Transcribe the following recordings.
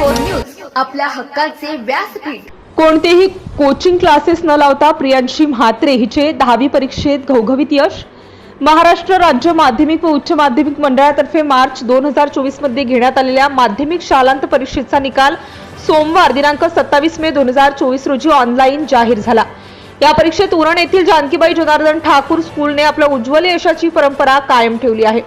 News आपल्या हक्काचे व्यासपीठ. कोणतेही कोचिंग क्लासेस न लावता प्रियांशी म्हात्रे हिचे दहावी परीक्षेत घवघवीत यश. महाराष्ट्र राज्य माध्यमिक व उच्च माध्यमिक मंडळातर्फे मार्च दोन हजार चोवीसमध्ये घेण्यात आलेल्या माध्यमिक शालांत परीक्षेचा निकाल सोमवार दिनांक सत्तावीस मे दोन हजार चोवीस रोजी ऑनलाईन जाहीर झाला. या परीक्षेत उरण येथील जानकीबाई जनार्दन ठाकूर स्कूलने आपल्या उज्ज्वल यशाची परंपरा कायम ठेवली आहे.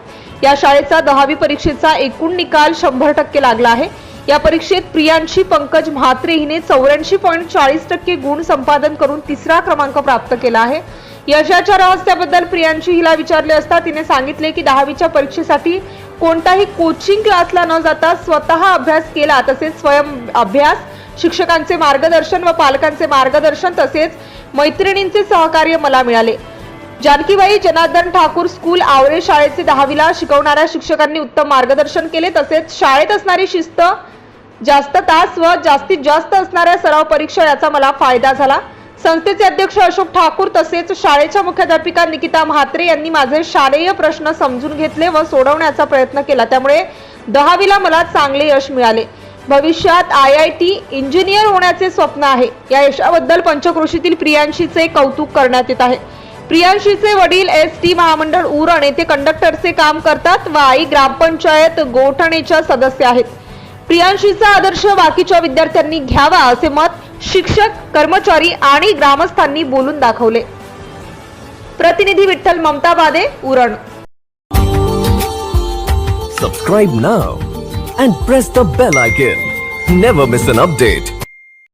या शाळेचा दहावी परीक्षेचा एकूण निकाल शंभर टक्के लागला आहे. या परीक्षेत प्रियांशी पंकज म्हात्रे हिने चौऱ्याऐंशी पॉईंट चाळीस टक्के गुण संपादन करून तिसरा क्रमांक प्राप्त केला आहे. यशाच्या रहस्याबद्दल प्रियांशी हिला विचारले असता तिने सांगितले की दहावीच्या परीक्षेसाठी कोणताही कोचिंग क्लासला न जाता स्वतः अभ्यास केला तसेच स्वयं अभ्यास शिक्षकांचे मार्गदर्शन व पालकांचे मार्गदर्शन तसेच मैत्रिणींचे सहकार्य मला मिळाले. जानकीबाई जनार्दन ठाकूर स्कूल आवरे शाळेचे दहावीला शिकवणाऱ्या शिक्षकांनी उत्तम मार्गदर्शन केले तसेच शाळेत असणारी शिस्त जास्त तास व जास्तीत जास्त असणाऱ्या सराव परीक्षा याचा मला फायदा झाला. संस्थेचे अध्यक्ष अशोक ठाकूर तसेच शाळेच्या मुख्याध्यापिका निकिता म्हात्रे यांनी माझे शालेय प्रश्न समजून घेतले व सोडवण्याचा प्रयत्न केला. त्यामुळे दहावीला मला चांगले यश मिळाले. भविष्यात आय आय टी इंजिनियर होण्याचे स्वप्न आहे. या यशाबद्दल पंचकृषीतील प्रियांशीचे कौतुक करण्यात येत आहे. प्रियांशीचे वडील एस टी महामंडळ उरण येथे कंडक्टरचे काम करतात व आई ग्रामपंचायत गोठणेच्या सदस्य आहेत. प्रियांशीचा आदर्श बाकीच्या विद्यार्थ्यांनी घ्यावा असे मत शिक्षक कर्मचारी आणि ग्रामस्थांनी बोलून दाखवले. प्रतिनिधी Vitthal Mamta Bade Uran. Subscribe now and press the bell icon never miss an update